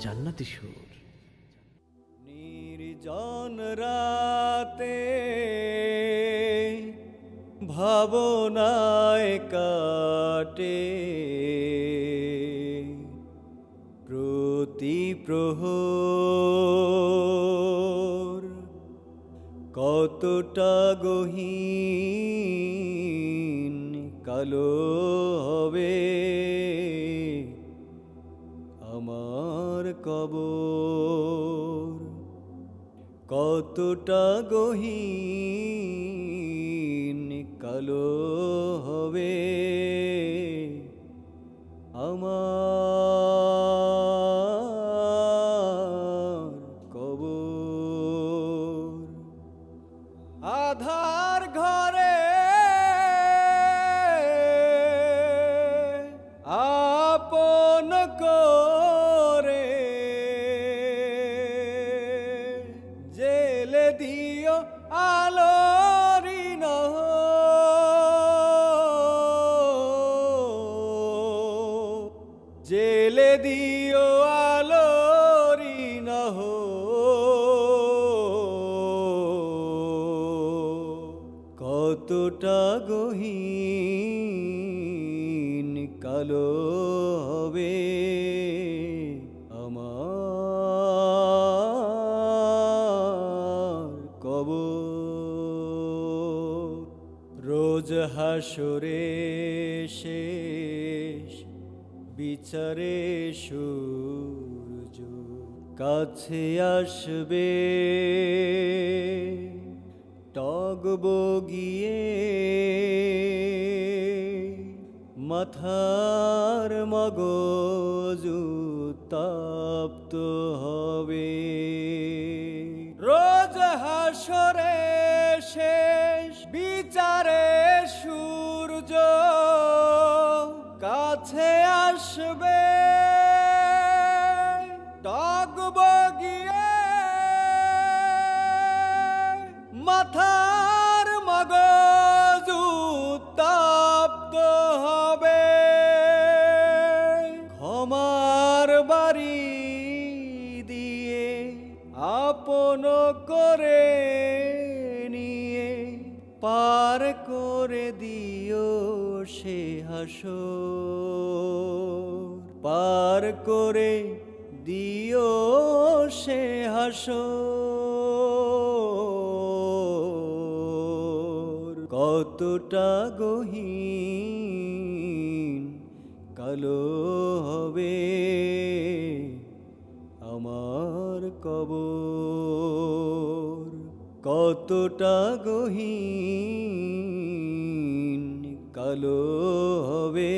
জান্নাতি সুর। নির্জন রাতে ভাবনায় কাটে। প্রতি প্রহর কতটা গহীন কালো হবে। আমার কবর। কতটা গহীন কালো হবে আমার কবর। আধার ঘরে আপন করে দিও আলোরি জেলে দিও আলোরি নহ কতটা গহীন কালো হবে। রোজ হাসরে শেষ, বিচারে সূর্য কাছে আসবে। টগব গিয়ে মাথার মগজ তাপ্ত হবে। রোজ হাসরে কাছে আসবে। টগব গিয়ে মাথার মগজ উত্তাপ্ত হবে। ক্ষমার বাড়ি দিয়ে আপন করে পার করে দিও সে হাসো পার করে দিও সে হাসো কতটা গহীন কালো হবে আমার কবর। কতটা গহীন কালো হবে।